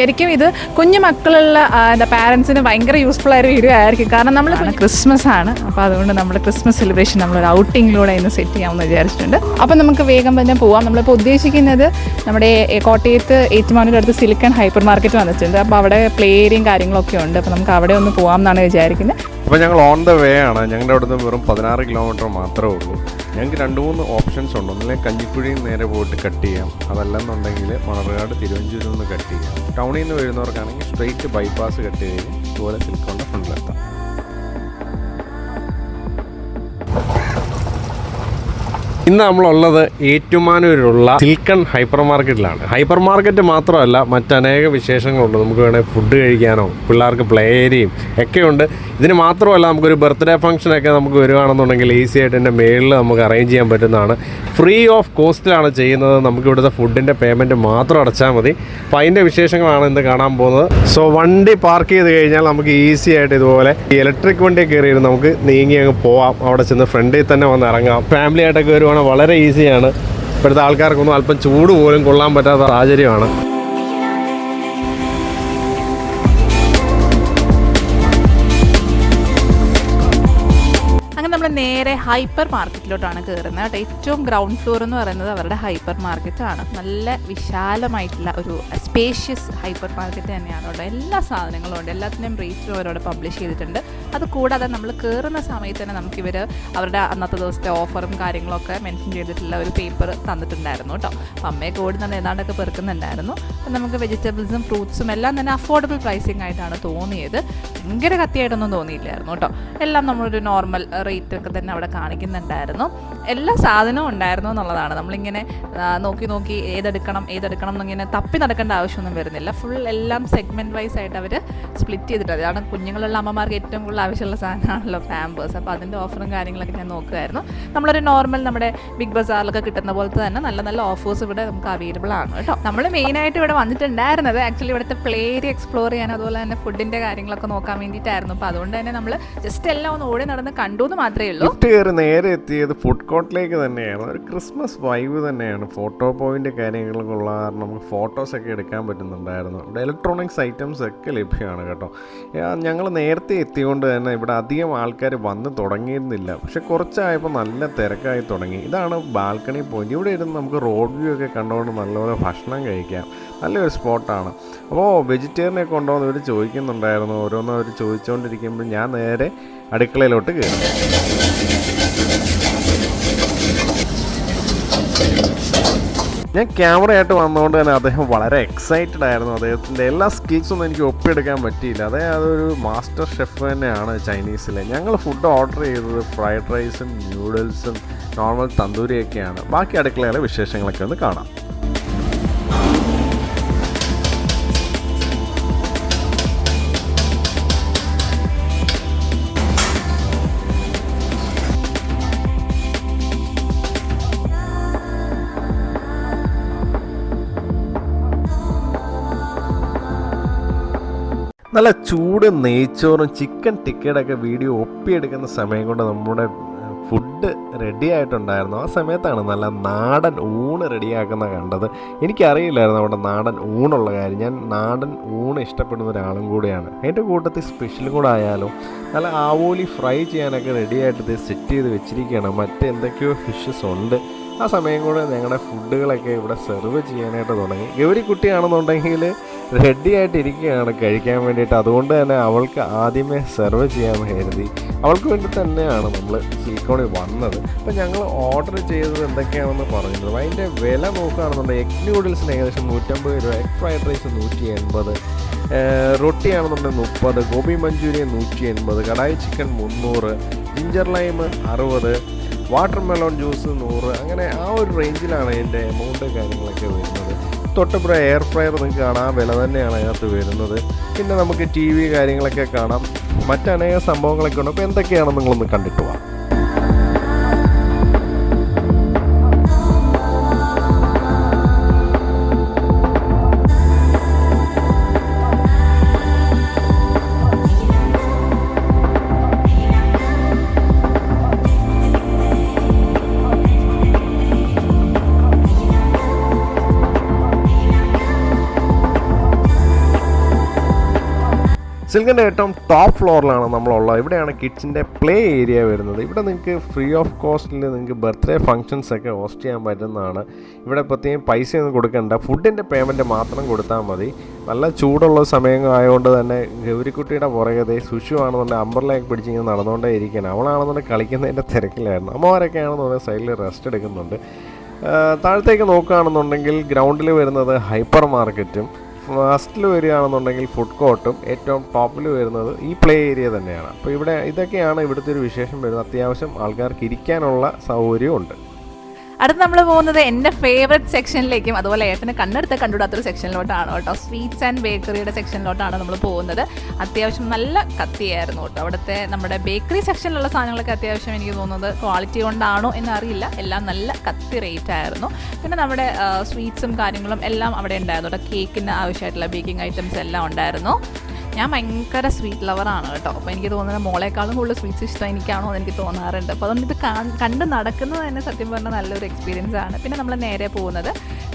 ശരിക്കും ഇത് കുഞ്ഞു മക്കളുള്ള എന്താ പാരൻസിന് ഭയങ്കര യൂസ്ഫുൾ ആയ ഒരു വീഡിയോ ആയിരിക്കും. കാരണം നമ്മൾ ക്രിസ്മസ് ആണ്. അപ്പോൾ അതുകൊണ്ട് നമ്മൾ ക്രിസ്മസ് സെലിബ്രേഷൻ നമ്മളൊരു ഔട്ടിങ്ങിലൂടെ ഇന്ന് സെറ്റ് ചെയ്യാമെന്ന് വിചാരിച്ചിട്ടുണ്ട്. അപ്പം നമുക്ക് വേഗം തന്നെ പോവാം. നമ്മളിപ്പോൾ ഉദ്ദേശിക്കുന്നത് നമ്മുടെ കോട്ടയത്ത് ഏറ്റുമാനൂർ അടുത്ത് സിലിക്കൺ ഹൈപ്പർ മാർക്കറ്റ് വന്നിട്ടുണ്ട്. അപ്പോൾ അവിടെ പ്ലേ ഏരിയയും കാര്യങ്ങളൊക്കെ ഉണ്ട്. അപ്പോൾ നമുക്ക് അവിടെ ഒന്ന് പോകാം എന്നാണ് വിചാരിക്കുന്നത്. അപ്പോൾ ഞങ്ങൾ ഓൺ ദ വേ ആണ്. ഞങ്ങളുടെ അവിടുന്ന് വെറും പതിനാറ് കിലോമീറ്റർ മാത്രമേ ഉള്ളൂ. ഞങ്ങൾക്ക് രണ്ട് മൂന്ന് ഓപ്ഷൻസ് ഉണ്ട്. ഒന്നിലെ കഞ്ഞിക്കുഴിയിൽ നേരെ പോയിട്ട് കട്ട് ചെയ്യാം. അതല്ലെന്നുണ്ടെങ്കിൽ മണർകാട് തിരുവഞ്ചൂരിൽ നിന്ന് കട്ട് ചെയ്യാം. ടൗണിൽ നിന്ന് വരുന്നവർക്കാണെങ്കിൽ സ്ട്രെയിറ്റ് ബൈപ്പാസ് കട്ട് ചെയ്ത് അതുപോലെ സിൽക്കോണ്ട ഫ്രണ്ടിലെത്താം ഇന്ന് നമ്മളുള്ളത് ഏറ്റുമാനൂരിലുള്ള സിൽക്കൺ ഹൈപ്പർ മാർക്കറ്റിലാണ് ഹൈപ്പർ മാർക്കറ്റ് മാത്രമല്ല മറ്റനേക വിശേഷങ്ങളുണ്ട്. നമുക്ക് വേണേൽ ഫുഡ് കഴിക്കാനോ പിള്ളേർക്ക് പ്ലേ ഏരിയയും ഒക്കെ ഉണ്ട്. ഇതിന് മാത്രമല്ല നമുക്കൊരു ബർത്ത്ഡേ ഫംഗ്ഷനൊക്കെ നമുക്ക് വരുവാണെന്നുണ്ടെങ്കിൽ ഈസി ആയിട്ട് എന്റെ മേളിൽ നമുക്ക് അറേഞ്ച് ചെയ്യാൻ പറ്റുന്നതാണ്. ഫ്രീ ഓഫ് കോസ്റ്റിലാണ് ചെയ്യുന്നത്. നമുക്ക് ഇവിടുത്തെ ഫുഡിന്റെ പേയ്മെന്റ് മാത്രം അടച്ചാൽ മതി. അപ്പോൾ അതിന്റെ വിശേഷങ്ങളാണ് ഇന്ന് കാണാൻ പോകുന്നത്. സോ വണ്ടി പാർക്ക് ചെയ്ത് കഴിഞ്ഞാൽ നമുക്ക് ഈസി ആയിട്ട് ഇതുപോലെ ഇലക്ട്രിക് വണ്ടി കയറിയിരുന്നു നമുക്ക് നീങ്ങി അങ്ങ് പോവാം. അവിടെ ചെന്ന് ഫ്രണ്ടിൽ തന്നെ വന്ന് ഇറങ്ങാം. ഫാമിലി ആയിട്ടൊക്കെ വരുവാണെങ്കിൽ വളരെ ഈസിയാണ് ഇപ്പോഴത്തെ ആൾക്കാർക്കൊന്നും അല്പം ചൂട് പോലും കൊള്ളാൻ പറ്റാത്ത സാഹചര്യമാണ്. നേരെ ഹൈപ്പർ മാർക്കറ്റിലോട്ടാണ് കയറുന്നത് കേട്ടോ. ഏറ്റവും ഗ്രൗണ്ട് ഫ്ലോർ എന്ന് പറയുന്നത് അവരുടെ ഹൈപ്പർ ആണ്. നല്ല വിശാലമായിട്ടുള്ള ഒരു സ്പേഷ്യസ് ഹൈപ്പർ മാർക്കറ്റ് തന്നെയാണ് അവിടെ. എല്ലാ സാധനങ്ങളും ഉണ്ട്. എല്ലാത്തിന്റെയും റേറ്റും അവരോട് പബ്ലിഷ് ചെയ്തിട്ടുണ്ട്. അത് കൂടാതെ നമ്മൾ കയറുന്ന സമയത്ത് തന്നെ നമുക്കിവർ അവരുടെ അന്നത്തെ ദിവസത്തെ ഓഫറും കാര്യങ്ങളൊക്കെ മെൻഷൻ ചെയ്തിട്ടുള്ള ഒരു പേപ്പർ തന്നിട്ടുണ്ടായിരുന്നു കേട്ടോ. അപ്പം അമ്മയൊക്കെ ഓടി തന്നെ ഏതാണ്ടൊക്കെ പെറുക്കുന്നുണ്ടായിരുന്നു. അപ്പം നമുക്ക് വെജിറ്റബിൾസും ഫ്രൂട്ട്സും എല്ലാം തന്നെ അഫോർഡബിൾ പ്രൈസിങ് ആയിട്ടാണ് തോന്നിയത്. ഭയങ്കര കത്തിയായിട്ടൊന്നും തോന്നിയില്ലായിരുന്നു കേട്ടോ. എല്ലാം നമ്മളൊരു നോർമൽ റേറ്റൊക്കെ തന്നെ അവിടെ കാണിക്കുന്നുണ്ടായിരുന്നു. എല്ലാ സാധനവും ഉണ്ടായിരുന്നു എന്നുള്ളതാണ്. നമ്മളിങ്ങനെ നോക്കി നോക്കി ഏതെടുക്കണം ഏതെടുക്കണം എന്നിങ്ങനെ തപ്പി നടക്കേണ്ട ആവശ്യമൊന്നും വരുന്നില്ല. ഫുൾ എല്ലാം സെഗ്മെന്റ് വൈസ് ആയിട്ട് അവർ സ്പ്ലിറ്റ് ചെയ്തിട്ടുണ്ട് അതാണ് കുഞ്ഞുങ്ങളുള്ള അമ്മമാർക്ക് ഏറ്റവും കൂടുതൽ ആവശ്യമുള്ള സാധനമാണല്ലോ പാമ്പേഴ്സ്. അപ്പോൾ അതിന്റെ ഓഫറും കാര്യങ്ങളൊക്കെ ഞാൻ നോക്കുമായിരുന്നു നമ്മളൊരു നോർമൽ നമ്മുടെ ബിഗ് ബസാറിലൊക്കെ കിട്ടുന്ന പോലത്തെ തന്നെ നല്ല നല്ല ഓഫേഴ്സ് ഇവിടെ നമുക്ക് അവൈലബിൾ ആണ് കേട്ടോ. നമ്മൾ മെയിനായിട്ട് ഇവിടെ വന്നിട്ടുണ്ടായിരുന്നത് ആക്ച്വലി ഇവിടുത്തെ പ്ലേ ഏരിയ എക്സ്പ്ലോർ ചെയ്യാൻ അതുപോലെ തന്നെ ഫുഡിന്റെ കാര്യങ്ങളൊക്കെ നോക്കാൻ വേണ്ടിയിട്ടായിരുന്നു. അപ്പോൾ അതുകൊണ്ട് തന്നെ നമ്മൾ ജസ്റ്റ് എല്ലാം ഒന്ന് ഓടി നടന്ന് കണ്ടു എന്ന് മാത്രമേ ഉള്ളൂ. കയറി നേരെ എത്തിയത് ഫുഡ് കോർട്ടിലേക്ക് തന്നെയാണ്. ഒരു ക്രിസ്മസ് വൈബ് തന്നെയാണ്. ഫോട്ടോ പോയിന്റ് കാര്യങ്ങളൊക്കെ ഉള്ള കാരണം നമുക്ക് ഫോട്ടോസൊക്കെ എടുക്കാൻ പറ്റുന്നുണ്ടായിരുന്നു. ഇവിടെ ഇലക്ട്രോണിക്സ് ഐറ്റംസ് ഒക്കെ ലഭ്യമാണ് കേട്ടോ. ഞങ്ങൾ നേരത്തെ എത്തിയോണ്ട് തന്നെ ഇവിടെ അധികം ആൾക്കാർ വന്ന് തുടങ്ങിയിരുന്നില്ല. പക്ഷെ കുറച്ചായപ്പോൾ നല്ല തിരക്കായി തുടങ്ങി. ഇതാണ് ബാൽക്കണി പോയിന്റ്. ഇവിടെ ഇരുന്ന് നമുക്ക് റോഡ് വ്യൂ ഒക്കെ കണ്ടുകൊണ്ട് നല്ലപോലെ ഭക്ഷണം കഴിക്കാം. നല്ലൊരു സ്പോട്ടാണ്. അപ്പോൾ വെജിറ്റേറിയനെ കൊണ്ടുവന്ന് ഇവർ ചോദിക്കുന്നുണ്ടായിരുന്നു. ഓരോന്നും അവർ ചോദിച്ചുകൊണ്ടിരിക്കുമ്പോൾ ഞാൻ നേരെ അടുക്കളയിലോട്ട് കയറി ഞാൻ ക്യാമറയായിട്ട് വന്നതുകൊണ്ട് തന്നെ അദ്ദേഹം വളരെ എക്സൈറ്റഡ് ആയിരുന്നു. അദ്ദേഹത്തിന്റെ എല്ലാ സ്കിൽസൊന്നും എനിക്ക് ഒപ്പിയെടുക്കാൻ പറ്റിയില്ല. അതേ അതൊരു മാസ്റ്റർ ഷെഫ് തന്നെയാണ് ചൈനീസിലെ. ഞങ്ങൾ ഫുഡ് ഓർഡർ ചെയ്തത് ഫ്രൈഡ് റൈസും ന്യൂഡിൽസും നോർമൽ തന്തൂരിയൊക്കെയാണ്. ബാക്കി അടുക്കളയിലെ വിശേഷങ്ങളൊക്കെ ഒന്ന് കാണാം. ചൂട് നെയ്ച്ചോറും ചിക്കൻ ടിക്കറ്റൊക്കെ വീഡിയോ ഒപ്പിയെടുക്കുന്ന സമയം കൊണ്ട് നമ്മുടെ ഫുഡ് റെഡി ആയിട്ടുണ്ടായിരുന്നു. ആ സമയത്താണ് നല്ല നാടൻ ഊണ് റെഡിയാക്കുന്ന കണ്ടത്. എനിക്കറിയില്ലായിരുന്നു അവിടെ നാടൻ ഊണുള്ള കാര്യം. ഞാൻ നാടൻ ഊണ് ഇഷ്ടപ്പെടുന്ന ഒരാളും കൂടിയാണ്. അതിന്റെ കൂട്ടത്തിൽ സ്പെഷ്യൽ കൂടെ ആയാലും നല്ല ആവോലി ഫ്രൈ ചെയ്യാനൊക്കെ റെഡിയായിട്ട് ഇത് സെറ്റ് ചെയ്ത് വെച്ചിരിക്കുകയാണ്. മറ്റെന്തൊക്കെയോ ഫിഷസ് ഉണ്ട്. ആ സമയം കൂടെ ഞങ്ങളുടെ ഫുഡുകളൊക്കെ ഇവിടെ സെർവ് ചെയ്യാനായിട്ട് തുടങ്ങി. ഗൗരിക്കുട്ടിയാണെന്നുണ്ടെങ്കിൽ റെഡി ആയിട്ട് ഇരിക്കുകയാണ് കഴിക്കാൻ വേണ്ടിയിട്ട്. അതുകൊണ്ട് തന്നെ അവൾക്ക് ആദ്യമേ സെർവ് ചെയ്യാൻ കരുതി. അവൾക്ക് വേണ്ടി തന്നെയാണ് നമ്മൾ സിലിക്കോണിൽ വന്നത്. അപ്പോൾ ഞങ്ങൾ ഓർഡർ ചെയ്തത് എന്തൊക്കെയാണെന്ന് പറഞ്ഞിരുന്നത് അതിന്റെ വില നോക്കുകയാണെന്നുണ്ടെങ്കിൽ എഗ് നൂഡിൽസിന് ഏകദേശം നൂറ്റമ്പത് രൂപ എഗ് ഫ്രൈഡ് റൈസ് നൂറ്റി എൺപത് റൊട്ടിയാണെന്നുണ്ടെങ്കിൽ മുപ്പത് ഗോബി മഞ്ചൂരിയൻ നൂറ്റി എൺപത് കടായി ചിക്കൻ മുന്നൂറ് ജിഞ്ചർ ലൈം അറുപത് വാട്ടർ മെലോൺ ജ്യൂസ് നൂറ്. അങ്ങനെ ആ ഒരു റേഞ്ചിലാണ് അതിന്റെ എമൗണ്ട് കാര്യങ്ങളൊക്കെ വരുന്നത്. തൊട്ടപ്പുറം എയർ ഫ്രയർ നിങ്ങൾക്ക് കാണാം. വില തന്നെയാണ് അതിനകത്ത് വരുന്നത്. പിന്നെ നമുക്ക് ടി വി കാര്യങ്ങളൊക്കെ കാണാം. മറ്റനേക സംഭവങ്ങളൊക്കെ ഉണ്ട്. അപ്പോൾ എന്തൊക്കെയാണെന്ന് നിങ്ങളൊന്ന് കണ്ടിട്ട് പോവാം സിൽക്കിന്റെ ഏറ്റവും ടോപ്പ് ഫ്ലോറിലാണ് നമ്മളുള്ളത്. ഇവിടെയാണ് കിഡ്സിന്റെ പ്ലേ ഏരിയ വരുന്നത്. ഇവിടെ നിങ്ങൾക്ക് ഫ്രീ ഓഫ് കോസ്റ്റിൽ നിങ്ങൾക്ക് ബർത്ത്ഡേ ഫങ്ഷൻസ് ഒക്കെ ഹോസ്റ്റ് ചെയ്യാൻ പറ്റുന്നതാണ്. ഇവിടെ പ്രത്യേകം പൈസയൊന്നും കൊടുക്കണ്ട. ഫുഡിന്റെ പേയ്മെന്റ് മാത്രം കൊടുത്താൽ മതി. നല്ല ചൂടുള്ള സമയം ആയതുകൊണ്ട് തന്നെ ഗൗരിക്കുട്ടിയുടെ പുറകെ സുഷു ആണെന്നുണ്ടെങ്കിൽ അമ്പറിലേക്ക് പിടിച്ചിങ്ങനെ നടന്നുകൊണ്ടേ ഇരിക്കണം അവളാണെന്നുണ്ടെങ്കിൽ കളിക്കുന്നതിന്റെ തിരക്കിലായിരുന്നു. അമ്മമാരൊക്കെ ആണെന്നുണ്ടെങ്കിൽ സൈഡിൽ റെസ്റ്റ് എടുക്കുന്നുണ്ട്. താഴത്തേക്ക് നോക്കുകയാണെന്നുണ്ടെങ്കിൽ ഗ്രൗണ്ടിൽ വരുന്നത് ഹൈപ്പർ മാർക്കറ്റും ഫസ്റ്റിൽ വരികയാണെന്നുണ്ടെങ്കിൽ ഫുഡ് കോർട്ടും ഏറ്റവും ടോപ്പിൽ വരുന്നത് ഈ പ്ലേ ഏരിയ തന്നെയാണ്. അപ്പോൾ ഇവിടെ ഇതൊക്കെയാണ് ഇവിടുത്തെ ഒരു വിശേഷം വരുന്നത്. അത്യാവശ്യം ആൾക്കാർക്ക് ഇരിക്കാനുള്ള സൗകര്യവും ഉണ്ട് അടുത്ത് നമ്മൾ പോകുന്നത് എന്റെ ഫേവററ്റ് സെക്ഷനിലേക്കും അതുപോലെ ഏട്ടന് കണ്ണെടുത്ത് കണ്ടുവിടാത്തൊരു സെക്ഷനിലോട്ടാണ് കേട്ടോ. സ്വീറ്റ്സ് ആൻഡ് ബേക്കറിയുടെ സെക്ഷനിലോട്ടാണ് നമ്മൾ പോകുന്നത്. അത്യാവശ്യം നല്ല കത്തിയായിരുന്നു കേട്ടോ. അവിടുത്തെ നമ്മുടെ ബേക്കറി സെക്ഷനിലുള്ള സാധനങ്ങളൊക്കെ അത്യാവശ്യം എനിക്ക് തോന്നുന്നത് ക്വാളിറ്റി കൊണ്ടാണോ എന്നറിയില്ല. എല്ലാം നല്ല കത്തി റേറ്റ് ആയിരുന്നു. പിന്നെ നമ്മുടെ സ്വീറ്റ്സും കാര്യങ്ങളും എല്ലാം അവിടെ ഉണ്ടായിരുന്നു കേട്ടോ. കേക്കിന് ആവശ്യമായിട്ടുള്ള ബേക്കിംഗ് ഐറ്റംസ് എല്ലാം ഉണ്ടായിരുന്നു. ഞാൻ ഭയങ്കര സ്വീറ്റ് ലവറാണ് കേട്ടോ. അപ്പോൾ എനിക്ക് തോന്നുന്നത് മോളേക്കാളും കൂടുതൽ സ്വീറ്റ്സ് ഇഷ്ടം എനിക്കാണോ എന്ന് എനിക്ക് തോന്നാറുണ്ട്. അപ്പോൾ അതുകൊണ്ട് ഇത് കണ്ട് നടക്കുന്നത് തന്നെ സത്യം പറഞ്ഞാൽ നല്ലൊരു എക്സ്പീരിയൻസ് ആണ്. പിന്നെ നമ്മൾ നേരെ പോകുന്നത്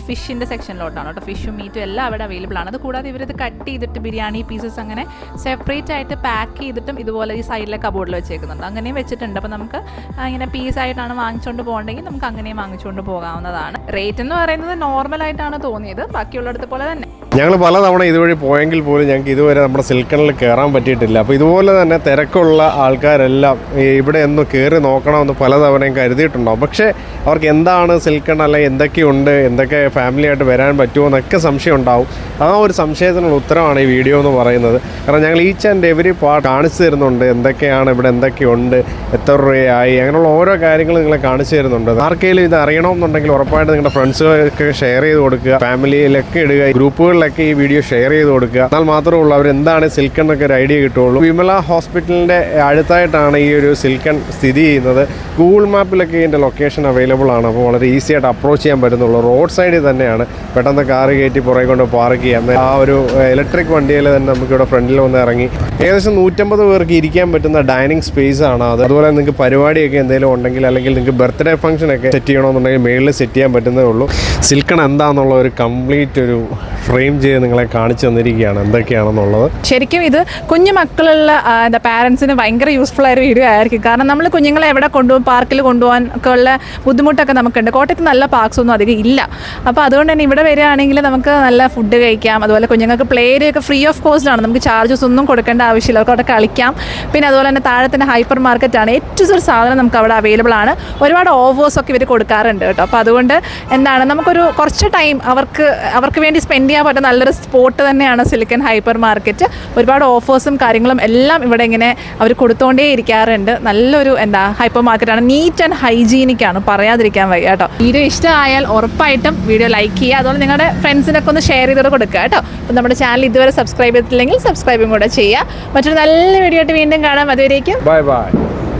ഫിഷിന്റെ സെക്ഷനിലോട്ടാണ് കേട്ടോ. ഫിഷും മീറ്റും എല്ലാം അവിടെ അവൈലബിൾ ആണ്. അത് കൂടാതെ ഇവരിത് കട്ട് ചെയ്തിട്ട് ബിരിയാണി പീസസ് അങ്ങനെ സെപ്പറേറ്റ് ആയിട്ട് പാക്ക് ചെയ്തിട്ടും ഇതുപോലെ ഈ സൈഡിലെ കബോർഡിൽ വെച്ചേക്കുന്നുണ്ട്. അങ്ങനെയും വെച്ചിട്ടുണ്ട്. അപ്പോൾ നമുക്ക് ഇങ്ങനെ പീസായിട്ടാണ് വാങ്ങിച്ചുകൊണ്ട് പോകണമെങ്കിൽ നമുക്ക് അങ്ങനെയും വാങ്ങിച്ചുകൊണ്ട് പോകാവുന്നതാണ്. റേറ്റ് എന്ന് പറയുന്നത് നോർമലായിട്ടാണ് തോന്നിയത്. ബാക്കിയുള്ളിടത്ത് പോലെ തന്നെ. ഞങ്ങൾ പലതവണ ഇതുവഴി പോയെങ്കിൽ പോലും ഞങ്ങൾക്ക് ഇതുവരെ നമ്മുടെ സിൽക്കണിൽ കയറാൻ പറ്റിയിട്ടില്ല. അപ്പോൾ ഇതുപോലെ തന്നെ തിരക്കുള്ള ആൾക്കാരെല്ലാം ഇവിടെ ഒന്ന് കയറി നോക്കണമെന്ന് പലതവണയും കരുതിയിട്ടുണ്ടാവും. പക്ഷേ അവർക്ക് എന്താണ് സിൽക്കൺ അല്ലെങ്കിൽ എന്തൊക്കെയുണ്ട് എന്തൊക്കെ ഫാമിലി ആയിട്ട് വരാൻ പറ്റുമോ എന്നൊക്കെ സംശയം ഉണ്ടാവും. ആ ഒരു സംശയത്തിനുള്ള ഉത്തരമാണ് ഈ വീഡിയോ എന്ന് പറയുന്നത്. കാരണം ഞങ്ങൾ ഈച്ച് ആൻഡ് എവരി പാർട്ട് കാണിച്ചു തരുന്നുണ്ട്. എന്തൊക്കെയാണ് ഇവിടെ എന്തൊക്കെയുണ്ട് എത്ര രൂപയായി അങ്ങനെയുള്ള ഓരോ കാര്യങ്ങളും നിങ്ങളെ കാണിച്ചു തരുന്നുണ്ട്. ആർക്കെങ്കിലും ഇത് അറിയണമെന്നുണ്ടെങ്കിൽ ഉറപ്പായിട്ട് നിങ്ങളുടെ ഫ്രണ്ട്സുകൾക്ക് ഷെയർ ചെയ്ത് കൊടുക്കുക. ഫാമിലിയിലൊക്കെ ഇടുക ഗ്രൂപ്പുകളിലൊക്കെ ഈ വീഡിയോ ഷെയർ ചെയ്ത് കൊടുക്കുക. എന്നാൽ മാത്രമേ ഉള്ളൂ അവർ എന്താണ് സിൽക്കൺ എന്നൊക്കെ ഒരു ഐഡിയ കിട്ടുള്ളൂ വിമല ഹോസ്പിറ്റലിന്റെ അടുത്തായിട്ടാണ് ഈ ഒരു സിൽക്കൺ സ്ഥിതി ചെയ്യുന്നത്. ഗൂഗിൾ മാപ്പിലൊക്കെ ഇതിന്റെ ലൊക്കേഷൻ അവൈലബിൾ ആണ്. അപ്പോൾ വളരെ ഈസി ആയിട്ട് അപ്രോച്ച് ചെയ്യാൻ പറ്റുന്നുള്ളൂ. റോഡ് സൈഡിൽ തന്നെയാണ്. പെട്ടെന്ന് കാറ് കയറ്റി പുറകെ കൊണ്ട് പാർക്ക് ചെയ്യാം. ആ ഒരു ഇലക്ട്രിക് വണ്ടിയിൽ തന്നെ നമുക്കിവിടെ ഫ്രണ്ടിൽ വന്ന് ഇറങ്ങി. ഏകദേശം നൂറ്റമ്പത് പേർക്ക് ഇരിക്കാൻ പറ്റുന്ന ഡൈനിങ് സ്പേസ് ആണ് അത്. അതുപോലെ നിങ്ങൾക്ക് പരിപാടിയൊക്കെ എന്തെങ്കിലും ഉണ്ടെങ്കിൽ അല്ലെങ്കിൽ നിങ്ങൾക്ക് ബർത്ത്ഡേ ഫംഗ്ഷനൊക്കെ സെറ്റ് ചെയ്യണമെന്നുണ്ടെങ്കിൽ മേളിൽ സെറ്റ് ചെയ്യാൻ പറ്റുന്നേ ഉള്ളൂ. സിൽക്കൺ എന്താണെന്നുള്ള ഒരു കംപ്ലീറ്റ് ഒരു ഫ്രെയിം ചെയ്ത് നിങ്ങളെ കാണിച്ചു തന്നിരിക്കുകയാണ്. എന്തൊക്കെയാണെന്നുള്ളത്? ശരിക്കും ഇത് കുഞ്ഞു മക്കളുള്ള എന്താ പാരൻസിന് ഭയങ്കര യൂസ്ഫുൾ ആയ ഒരു വീഡിയോ ആയിരിക്കും. കാരണം നമ്മൾ കുഞ്ഞുങ്ങളെ എവിടെ കൊണ്ടുപോകും? പാർക്കിൽ കൊണ്ടുപോകാൻ ഒക്കെ ഉള്ള ബുദ്ധിമുട്ടൊക്കെ നമുക്കുണ്ട്. കോട്ടയത്ത് നല്ല പാർക്സ് ഒന്നും അധികം ഇല്ല. അപ്പോൾ അതുകൊണ്ട് തന്നെ ഇവിടെ വരികയാണെങ്കിൽ നമുക്ക് നല്ല ഫുഡ് കഴിക്കാം. അതുപോലെ കുഞ്ഞുങ്ങൾക്ക് പ്ലേ ഏരിയ ഒക്കെ ഫ്രീ ഓഫ് കോസ്റ്റ് ആണ്. നമുക്ക് ചാർജസ് ഒന്നും കൊടുക്കേണ്ട ആവശ്യമില്ല. അവർക്ക് അവിടെ കളിക്കാം. പിന്നെ അതുപോലെ തന്നെ താഴെ ഹൈപ്പർ മാർക്കറ്റ് ആണ്. ഏറ്റവും ഒരു സാധനം നമുക്ക് അവിടെ അവൈലബിൾ ആണ്. ഒരുപാട് ഓവേഴ്സ് ഒക്കെ ഇവർ കൊടുക്കാറുണ്ട് കേട്ടോ. അപ്പോൾ അതുകൊണ്ട് എന്താണ് നമുക്കൊരു കുറച്ച് ടൈം അവർക്ക് അവർക്ക് വേണ്ടി സ്പെൻഡ് ചെയ്യാൻ പറ്റുന്ന നല്ലൊരു സ്പോട്ട് തന്നെയാണ് സിലിക്കൺ ഹൈപ്പർ മാർക്കറ്റ് ഒരുപാട് ഓഫേഴ്സും കാര്യങ്ങളും എല്ലാം ഇവിടെ ഇങ്ങനെ അവർ കൊടുത്തുകൊണ്ടേ ഇരിക്കാറുണ്ട്. നല്ലൊരു എന്താ ഹൈപ്പർ മാർക്കറ്റാണ് നീറ്റ് ആൻഡ് ഹൈജീനിക് ആണ്. പറയാതിരിക്കാൻ വയ്യ കേട്ടോ. വീഡിയോ ഇഷ്ടമായാൽ ഉറപ്പായിട്ടും വീഡിയോ ലൈക്ക് ചെയ്യുക. അതുപോലെ നിങ്ങളുടെ ഫ്രണ്ട്സിനൊക്കെ ഒന്ന് ഷെയർ ചെയ്തോടെ കൊടുക്കുക കേട്ടോ. അപ്പോൾ നമ്മുടെ ചാനൽ ഇതുവരെ സബ്സ്ക്രൈബ് ചെയ്തിട്ടില്ലെങ്കിൽ സബ്സ്ക്രൈബും കൂടെ ചെയ്യുക. മറ്റൊരു നല്ല വീഡിയോ ആയിട്ട് വീണ്ടും കാണാം. അതുവരേക്കും ബൈ ബൈ